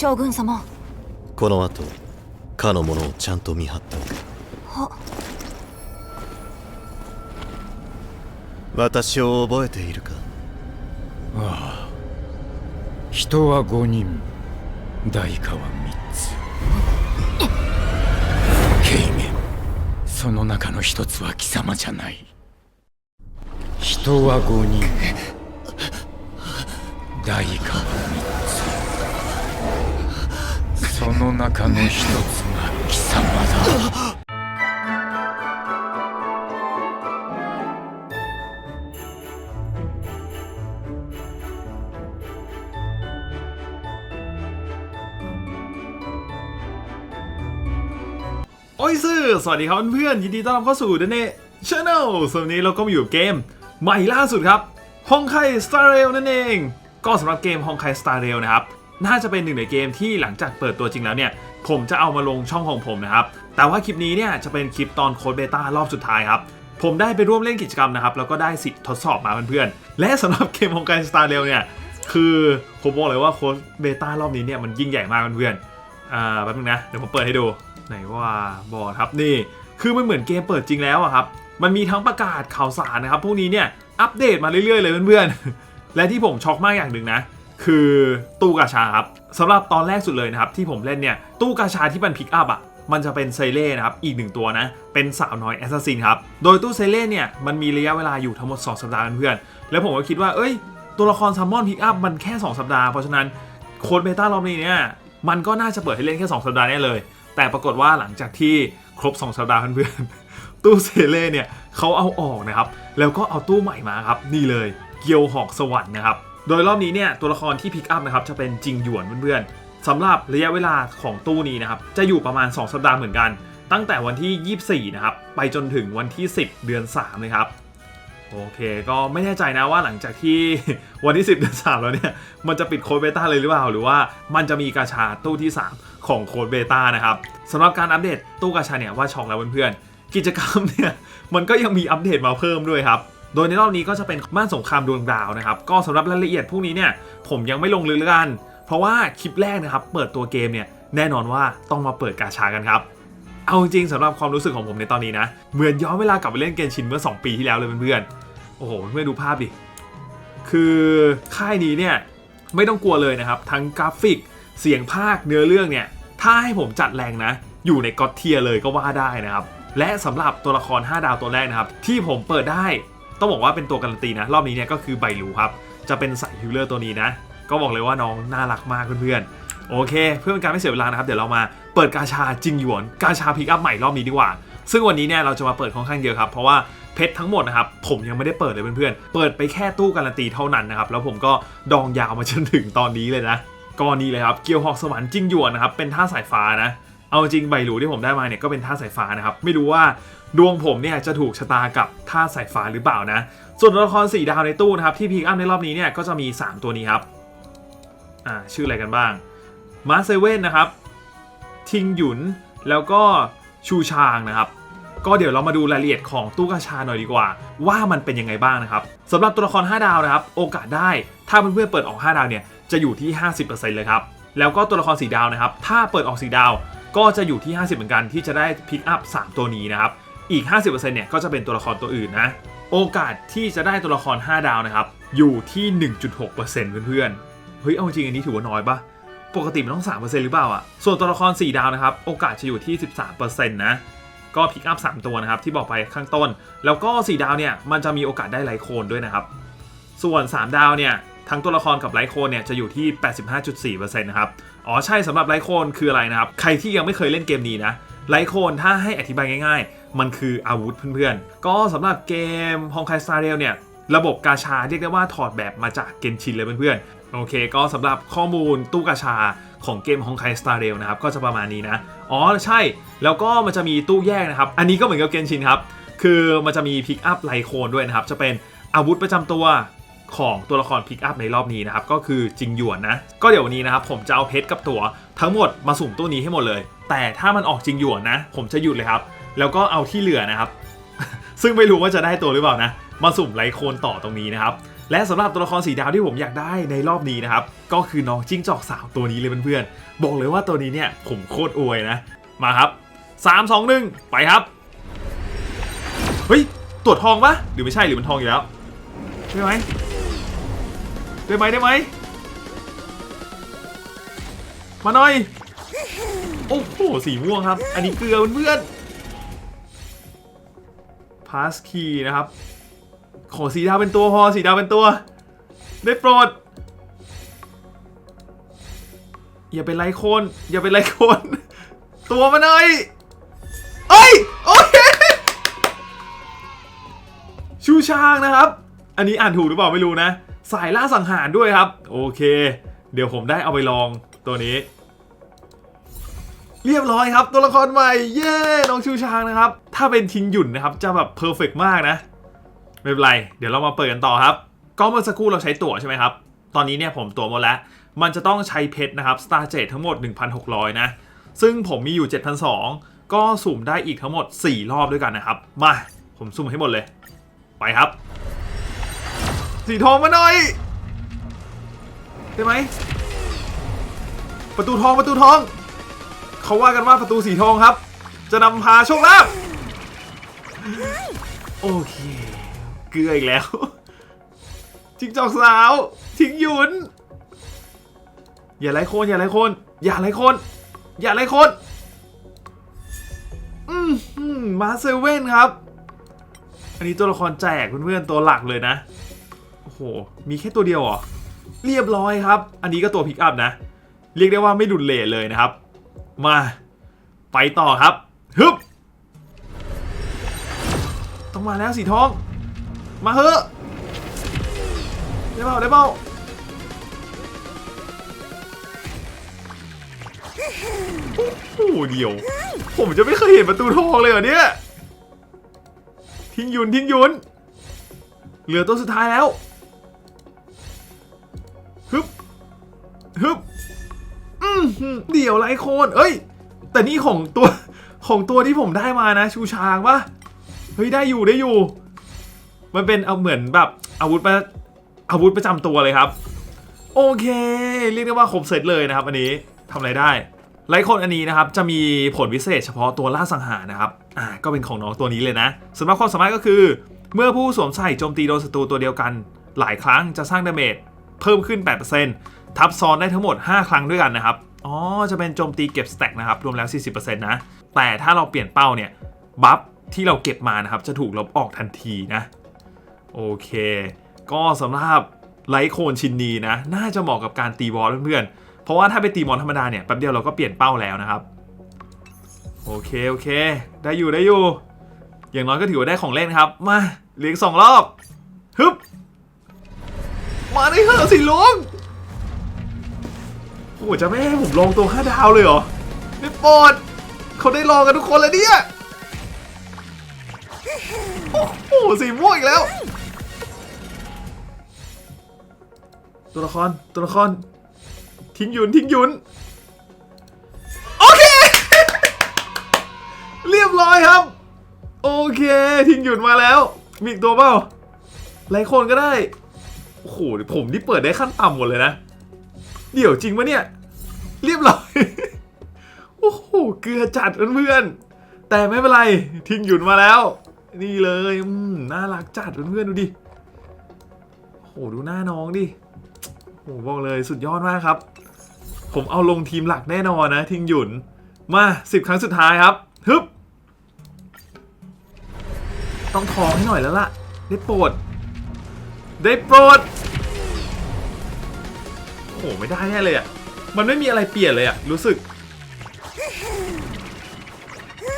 将軍様。この後かの者をちゃんと見張っておけ。は。私を覚えているか？人は5人。代価は3つ。その中の一つは貴様じゃない。人は5人。代価は3つその中の一つが貴様だโอ้ยซื่อสวัสดีครับเพื่อนๆยินดีต้อนรับเข้าสู่เดนเน่ช n แนลส่วนวันนี้เราก็มาอยู่กับเกม ใหม่ล่าสุดครับฮองไคสตาร์เรลนั่นเอง ก็สำหรับเกมฮองไคสตาร์เรลนะครับ น่าจะเป็นหนึ่งในเกมที่หลังจากเปิดตัวจริงแล้วเนี่ย ผมจะเอามาลงช่องของผมนะครับ แต่ว่าคลิปนี้เนี่ยจะเป็นคลิปตอนโค้ดเบต้ารอบสุดท้ายครับ ผมได้ไปร่วมเล่นกิจกรรมนะครับ แล้วก็ได้สิทธิ์ทดสอบมาเพื่อนๆ และสำหรับเกมฮองไคสตาร์เรลเนี่ย คือผมบอกเลยว่าโค้ดเบต้ารอบนี้เนี่ยมันยิ่งใหญ่มากเพื่อนๆอ่าแป๊บนึงนะ เดี๋ยวผมเปิดให้ดู ไหนว่าบอร์ดครับนี่ คือมันเหมือนเกมเปิดจริงแล้วอะครับ มันมีทั้งประกาศข่าวสารนะครับ พวกนี้เนี่ยอัปเดตมาเรื่อยๆเลยเพื่อนๆ และที่ผมช็อกมากอย่างหนึ่งนะ คือตู้กาชาครับสำหรับตอนแรกสุดเลยนะครับที่ผมเล่นเนี่ยตู้กาชาที่มันพิกอัพอะมันจะเป็นไซเล่นะครับ อีกหนึ่งตัวนะ เป็นสาวน้อยแอสซัสซินครับ โดยตู้ไซเล่เนี่ย มันมีระยะเวลาอยู่ทั้งหมด 2 สัปดาห์เพื่อน แล้วผมก็คิดว่า เอ้ย ตัวละครซัมมอนพิกอัพมันแค่ 2 สัปดาห์ เพราะฉะนั้นโค้ดเบต้ารอบนี้เนี่ย มันก็น่าจะเปิดให้เล่นแค่ 2 สัปดาห์แน่เลย แต่ปรากฏว่าหลังจากที่ครบ 2 สัปดาห์เพื่อนๆตู้เซเล่เนี่ยเขาเอาออกนะครับ แล้วก็เอาตู้ใหม่มาครับ นี่เลย เกียวหอกสวรรค์นะครับ โดยรอบนี้เนี่ยตัวละครที่พิกอัพนะครับจะเป็นจิงหยวนเพื่อนๆสำหรับระยะเวลาของตู้นี้นะครับจะอยู่ประมาณ 2 สัปดาห์เหมือนกัน ตั้งแต่วันที่ 24 นะครับไปจนถึงวันที่ 10 เดือน 3 เลยครับโอเคก็ไม่แน่ใจนะว่าหลังจากที่วันที่ 10 เดือน 3 แล้วเนี่ย มันจะปิดโค้ดเบต้าเลยหรือเปล่า หรือว่ามันจะมีกาชาตู้ที่ 3 ของโค้ดเบต้านะครับสำหรับการอัปเดตตู้กาชาเนี่ยว่าช็อกแล้วเพื่อนๆกิจกรรมเนี่ยมันก็ยังมีอัปเดตมาเพิ่มด้วยครับ โดยในรอบนี้ก็จะเป็นม่านสงครามดวงดาวนะครับ ก็สำหรับรายละเอียดพวกนี้เนี่ยผมยังไม่ลงลึกกัน เพราะว่าคลิปแรกนะครับเปิดตัวเกมเนี่ยแน่นอนว่าต้องมาเปิดกาชากันครับ เอาจริงๆสำหรับความรู้สึกของผมในตอนนี้นะ เหมือนย้อนเวลากลับไปเล่นเกมชินเมื่อ 2 ปีที่แล้วเลยเพื่อนๆ โอ้โหเพื่อนดูภาพดิ คือค่ายนี้เนี่ยไม่ต้องกลัวเลยนะครับ ทั้งกราฟิก เสียงภาคเนื้อเรื่องเนี่ย ถ้าให้ผมจัดแรงนะ อยู่ในก็อตเทียเลยก็ว่าได้นะครับ และสำหรับตัวละคร 5 ดาวตัวแรกนะครับ ที่ผมเปิดได้ ต้องบอกว่าเป็นตัวการันตีนะ รอบนี้เนี่ยก็คือไบลูครับ จะเป็นสายฮิลเลอร์ตัวนี้นะ ก็บอกเลยว่าน้องน่ารักมากเพื่อนๆ โอเค เพื่อเป็นการไม่เสียเวลานะครับ เดี๋ยวเรามาเปิดกาชาจิงหยวน กาชาพิกอัพใหม่รอบนี้ดีกว่า ซึ่งวันนี้เนี่ยเราจะมาเปิดค่อนข้างเยอะครับ เพราะว่าเพชรทั้งหมดนะครับผมยังไม่ได้เปิดเลยเพื่อนๆ เปิดไปแค่ตู้การันตีเท่านั้นนะครับ แล้วผมก็ดองยาวมาจนถึงตอนนี้เลยนะก็นี่เลยครับ เกียวหอกสวรรค์จิงหยวนนะครับ เป็นท่าสายฟ้านะ เอาจริงใบหลูที่ผมได้มาเนี่ยก็เป็นท่าสายฟ้านะครับ ไม่รู้ว่าดวงผมเนี่ยจะถูกชะตากับท่าสายฟ้าหรือเปล่านะ ส่วนตัวละครสีดาวในตู้นะครับที่พิกอัพในรอบนี้เนี่ยก็จะมี 3 ตัวนี้ครับอ่าชื่ออะไรกันบ้างมาเซเว่นนะครับ ทิงหยุนแล้วก็ชูชางนะครับก็เดี๋ยวเรามาดูรายละเอียดของตู้กาชาหน่อยดีกว่า ว่ามันเป็นยังไงบ้างนะครับสำหรับตัวละคร 5 ดาวนะครับ โอกาสได้ถ้าเพื่อนๆเปิดออก 5 ดาวเนี่ยจะอยู่ที่ 50%เลยครับแล้วก็ตัวละครสีดาวนะครับ ถ้าเปิดออกสีดาว ก็จะอยู่ที่ 50 เหมือนกันที่จะได้พิกอัพ3ตัวนี้นะครับ อีก 50%เนี่ยก็จะเป็นตัวละครตัวอื่นนะ โอกาสที่จะได้ตัวละคร 5 ดาวนะครับ อยู่ที่ 1.6%เพื่อนๆ เฮ้ย เอาจริงอันนี้ถือว่าน้อยปะปกติมันต้อง 3%หรือเปล่าอะ ส่วนตัวละคร 4 ดาวนะครับ โอกาสจะอยู่ที่ 13%นะ ก็พิกอัพ3ตัวนะครับที่บอกไปข้างต้น แล้วก็ 4 ดาวเนี่ยมันจะมีโอกาสได้ไลท์โคนด้วยนะครับ ส่วน 3 ดาวเนี่ยทั้งตัวละครกับไลท์โคนเนี่ยจะอยู่ที่ 85.4%นะครับ อ๋อใช่สำหรับไลโคนคืออะไรนะครับ ใครที่ยังไม่เคยเล่นเกมนี้นะไลโคนถ้าให้อธิบายง่ายๆ มันคืออาวุธเพื่อนๆ ก็สำหรับเกม h o n k a i Star Rail เนี่ย ระบบกาชาเรียกได้ว่าถอดแบบมาจากเกนชินเลยเพื่อนๆ โอเค ก็สำหรับข้อมูลตู้กาชาของเกม h o n k a i Star Rail นะครับ ก็จะประมาณนี้นะ อ๋อใช่ แล้วก็มันจะมีตู้แยกนะครับ อันนี้ก็เหมือนกับเกนชินครับ คือมันจะมีพิกอัพไลโคนด้วยนะครับ จะเป็นอาวุธประจำตัว ของตัวละครพิกอัพในรอบนี้นะครับ ก็คือจิงหยวนนะ ก็เดี๋ยววันนี้นะครับผมจะเอาเพชรกับตัวทั้งหมดมาสุ่มตู้นี้ให้หมดเลย แต่ถ้ามันออกจิงหยวนนะ ผมจะหยุดเลยครับ แล้วก็เอาที่เหลือนะครับ ซึ่งไม่รู้ว่าจะได้ตัวหรือเปล่านะ มาสุ่มไลโคนต่อตรงนี้นะครับ และสำหรับตัวละครสีดาวที่ผมอยากได้ในรอบนี้นะครับ ก็คือน้องจิ้งจอกสาวตัวนี้เลยเพื่อนๆ บอกเลยว่าตัวนี้เนี่ยผมโคตรอวยนะ มาครับ 3 2 1 ไปครับ เฮ้ย ตรวจทองปะหรือไม่ใช่หรือมันทองอยู่แล้วได้ไหม ได้ไหมได้ไหมมาหน่อย โอ้โหสีม่วงครับ อันนี้เกลือเพื่อนพาสคีนะครับ ขอสีดาวเป็นตัวพอสีดาวเป็นตัว ได้โปรด อย่าเป็นไรโคน อย่าเป็นไรโคน ตัวมาหน่อยเอ้ยโอเคชูช้างนะครับ อันนี้อ่านถูกหรือเปล่าไม่รู้นะ สายล่าสังหารด้วยครับ โอเค เดี๋ยวผมได้เอาไปลองตัวนี้ เรียบร้อยครับ ตัวละครใหม่ เย้ น้องชูชางนะครับ ถ้าเป็นทิงหยุ่นนะครับ จะแบบเพอร์เฟกมากนะ ไม่เป็นไร เดี๋ยวเรามาเปิดกันต่อครับ ก็เมื่อสักครู่เราใช้ตั๋วใช่ไหมครับ ตอนนี้เนี่ยผมตั๋วหมดแล้ว มันจะต้องใช้เพชรนะครับ Star j e t ทั้งหมด 1,600 นะ ซึ่งผมมีอยู่ 7,200 ก็สุ่มได้อีกทั้งหมด 4 รอบด้วยกันนะครับ มา ผมสุ่มให้หมดเลย ไปครับ สีทองมาหน่อยได้ไหมประตูทองประตูทอง เขาว่ากันว่าประตูสีทองครับ จะนำพาโชคลาภโอเค เกลืออีกแล้วจิงจอกสาวทิ้งหยุน อย่าไล่โคนอย่าไล่โคนอย่าไล่โคนอย่าไล่โคนอืมมาเซเว่นครับ อันนี้ตัวละครแจกเพื่อนๆตัวหลักเลยนะ มีแค่ตัวเดียวเหรอ เรียบร้อยครับ อันนี้ก็ตัวพิกอัพนะ เรียกได้ว่าไม่ดุนเลทเลยนะครับ มา ไปต่อครับ ฮึบ ต้องมาแล้วสีทอง มาเถอะได้เปล่าได้เปล่าโอ้โหเดียว ผมจะไม่เคยเห็นประตูทองเลยเหรอเนี่ย ทิ้งยุนทิ้งยุนเหลือตัวสุดท้ายแล้ว ฮึบอืมเดี๋ยวไรโคนเอ้ย แต่นี่ของตัวของตัวที่ผมได้มานะ ชูชางปะเฮ้ยได้อยู่ได้อยู่ มันเป็นเอาเหมือนแบบอาวุธประอาวุธประจำตัวเลยครับ โอเค เรียกได้ว่าครบเซตเลยนะครับ อันนี้ทำอะไรได้ไลท์โคนอันนี้นะครับจะมีผลพิเศษเฉพาะตัวล่าสังหารนะครับ อ่าก็เป็นของน้องตัวนี้เลยนะสำหรับความสามารถก็คือ เมื่อผู้สวมใส่โจมตีโดนศัตรูตัวเดียวกัน หลายครั้งจะสร้างดาเมจ เพิ่มขึ้น 8%ทับซ้อนได้ทั้งหมด 5 ครั้งด้วยกันนะครับ อ๋อ จะเป็นโจมตีเก็บสแต็กนะครับ รวมแล้ว 40%นะ แต่ถ้าเราเปลี่ยนเป้าเนี่ยบัฟที่เราเก็บมานะครับ จะถูกลบออกทันทีนะ โอเค ก็สำหรับไลท์โคนชินนีนะ น่าจะเหมาะกับการตีบอลเพื่อนๆ เพราะว่าถ้าไปตีบอลธรรมดาเนี่ยแป๊บเดียวเราก็เปลี่ยนเป้าแล้วนะครับ โอเค โอเค ได้อยู่ได้อยู่ อย่างน้อยก็ถือว่าได้ของเล่นครับ มาเหลืออกสองรอบฮึบ มาได้เหอะสิลุงโอ้โหจะไม่ให้ผมลองตัวห้าดาวเลยเหรอไม่ปรดเขาได้ลองกันทุกคนเลยเนี่ยโอ้โหสีม่วงอีกแล้ว ตัวละครตัวละคร ทิ้งหยุนทิ้งหยุนโอเค เรียบร้อยครับ โอเค ทิ้งหยุนมาแล้ว มีอีกตัวเปล่าหลายคนก็ได้ โอ้โหผมที่เปิดได้ขั้นต่ำหมดเลยนะ เดี๋ยวจริงปะเนี่ย เรียบร้อย โอ้โห เกลือจัดเพื่อนๆ แต่ไม่เป็นไรทิ้งหยุนมาแล้ว นี่เลยอืมน่ารักจัดเพื่อนๆ ดูดิ โอ้โห ดูหน้าน้องดิ โอ้โหบอกเลยสุดยอดมากครับ ผมเอาลงทีมหลักแน่นอนนะ ทิ้งหยุน มาสิบครั้งสุดท้ายครับฮึบต้องทองให้หน่อยแล้วล่ะได้โปรด ได้โปรด โอ้โห ไม่ได้แน่เลยอะ มันไม่มีอะไรเปลี่ยนเลยอะ รู้สึก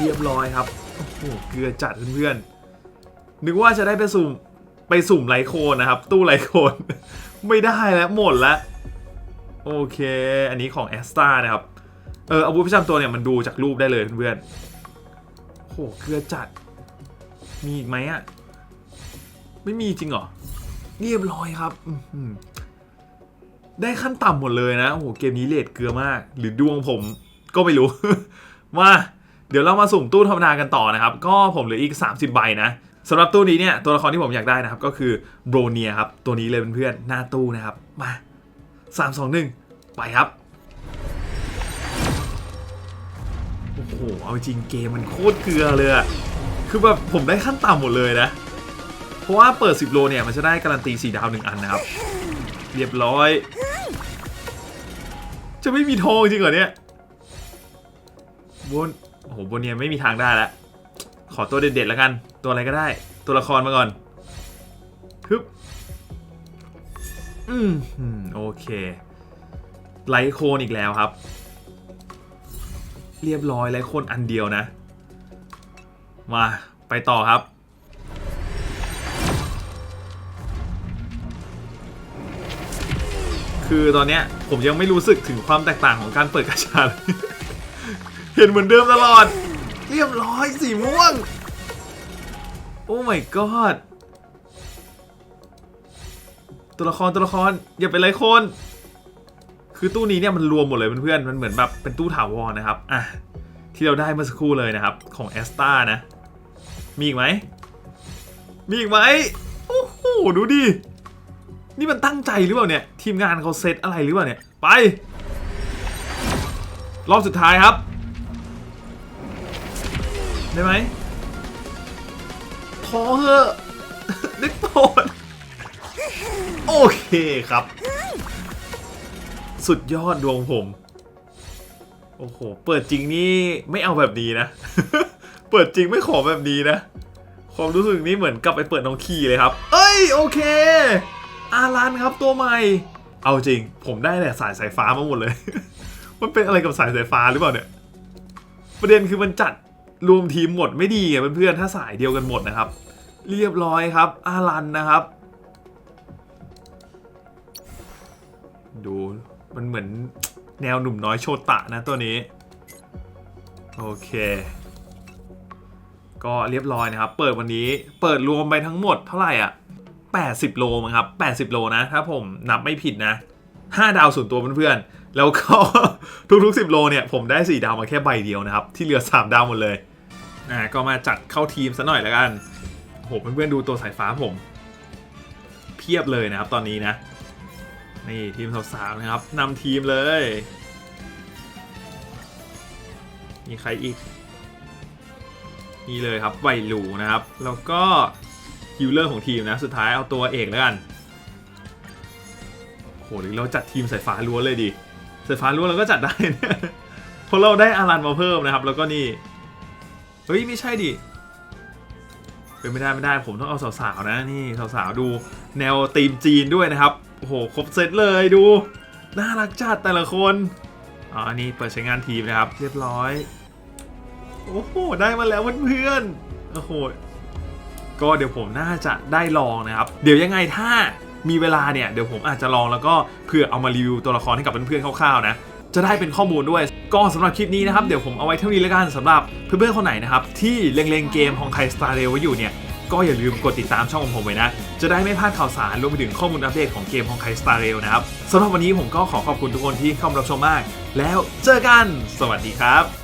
เรียบร้อยครับ โอ้โห เกลือจัดเพื่อนๆ นึกว่าจะได้ไปสุ่ม ไปสุ่มไลโคนนะครับ ตู้ไลโคน ไม่ได้แล้ว หมดแล้ว โอเค อันนี้ของแอสตานะครับ เอออาวุธประจำตัวเนี่ยมันดูจากรูปได้เลยเพื่อนๆโอ้โห เกลือจัด มีอีกไหมอะ ไม่มีจริงเหรอ เรียบร้อยครับได้ขั้นต่ำหมดเลยนะโอ้โหเกมนี้เลทเกลือมาก หรือดวงผมก็ไม่รู้ มาเดี๋ยวเรามาสุ่มตู้ธรรมดากันต่อนะครับ ก็ผมเหลืออีก 30 ใบนะสำหรับตู้นี้เนี่ยตัวละครที่ผมอยากได้นะครับ ก็คือโบรเนียครับ ตัวนี้เลยเพื่อนๆหน้าตู้นะครับ มา 3 2 1 ไปครับโอ้โหเอาจริงเกมมันโคตรเกลือเลยอะคือแบบผมได้ขั้นต่ำหมดเลยนะ เพราะว่าเปิด 10 โลเนี่ย มันจะได้การันตี 4 ดาวหนึ่งอันนะครับ เรียบร้อย จะไม่มีทองจริงเหรอเนี่ยบนโอ้โหบนเนี่ยไม่มีทางได้แล้วขอตัวเด็ดๆแล้วกัน ตัวอะไรก็ได้ ตัวละครมาก่อนฮึบอืมโอเคไลโคนอีกแล้วครับ เรียบร้อยไลโคนอันเดียวนะ มาไปต่อครับ คือตอนเนี้ยผมยังไม่รู้สึกถึงความแตกต่างของการเปิดกระชาเลยเห็นเหมือนเดิมตลอด เรียบร้อยสีม่วง โอ้ my god ตัวละครตัวละครอย่าไปเลยคน คือตู้นี้เนี่ยมันรวมหมดเลยเพื่อนๆมันเหมือนแบบเป็นตู้ถาวรนะครับอะที่เราได้เมื่อสักครู่เลยนะครับของแอสตานะ มีอีกไหมมีอีกไหมโอ้โหดูดิ นี่มันตั้งใจหรือเปล่าเนี่ย ทีมงานเขาเซตอะไรหรือเปล่าเนี่ย ไป รอบสุดท้ายครับ ได้ไหมพอเหอะนึกโทษโอเคครับ สุดยอดดวงผม โอ้โห เปิดจริงนี่ไม่เอาแบบนี้นะ เปิดจริงไม่ขอแบบนี้นะ ความรู้สึกนี้เหมือนกลับไปเปิดน้องคีเลยครับ เอ้ย โอเค อารันครับตัวใหม่ เอาจริง ผมได้แต่สายสายฟ้ามาหมดเลย มันเป็นอะไรกับสายสายฟ้าหรือเปล่าเนี่ย ประเด็นคือมันจัดรวมทีมหมดไม่ดีไงเพื่อนๆถ้าสายเดียวกันหมดนะครับ เรียบร้อยครับ อารันนะครับ ดูมันเหมือนแนวหนุ่มน้อยโชตะนะตัวนี้ โอเค ก็เรียบร้อยนะครับ เปิดวันนี้เปิดรวมไปทั้งหมดเท่าไหร่อะ 80 โลมั้งครับ 80 โลนะ ถ้าผมนับไม่ผิดนะ 5 ดาวส่วนตัวเพื่อนๆ แล้วก็ทุกๆ 10 โลเนี่ย ผมได้ 4 ดาวมาแค่ใบเดียวนะครับ ที่เหลือ 3 ดาวหมดเลยอ่าก็มาจัดเข้าทีมซะหน่อยแล้วกันโหเพื่อนๆ ดูตัวสายฟ้าผม เพียบเลยนะครับตอนนี้นะ นี่ทีมสาวๆนะครับนำทีมเลย มีใครอีกนี่เลยครับไวลูนะครับ แล้วก็ ฮิลเลอร์ของทีมนะ สุดท้ายเอาตัวเอกแล้วกันโหหรือเราจัดทีมสายฟ้าล้วนเลยดิสายฟ้าล้วนเราก็จัดได้เนี่ยเพราะเราได้อารันมาเพิ่มนะครับ แล้วก็นี่ เฮ้ย ไม่ใช่ดิเป็นไม่ได้ไม่ได้ผมต้องเอาสาวๆนะนี่สาวๆดูแนวธีมจีนด้วยนะครับโอ้โหครบเซตเลยดูน่ารักจัดแต่ละคนอ๋ออันนี้เปิดใช้งานทีมนะครับ เรียบร้อย โอ้โหได้มาแล้วเพื่อนๆโอ้โห ก็เดี๋ยวผมน่าจะได้ลองนะครับ เดี๋ยวยังไงถ้ามีเวลาเนี่ยเดี๋ยวผมอาจจะลองแล้วก็เพื่อเอามารีวิวตัวละครให้กับเพื่อนๆคร่าวๆนะจะได้เป็นข้อมูลด้วย ก็สำหรับคลิปนี้นะครับเดี๋ยวผมเอาไว้เท่านี้แล้วกันสำหรับเพื่อนๆคนไหนนะครับที่เล็งๆเกมของไคสตาร์เรลไว้อยู่เนี่ยก็อย่าลืมกดติดตามช่องของผมไว้นะ จะได้ไม่พลาดข่าวสารรวมไปถึงข้อมูลอัปเดตของเกมของไคสตาร์เรลนะครับสำหรับวันนี้ผมก็ขอขอบคุณทุกคนที่เข้ามารับชมมาก แล้วเจอกัน สวัสดีครับ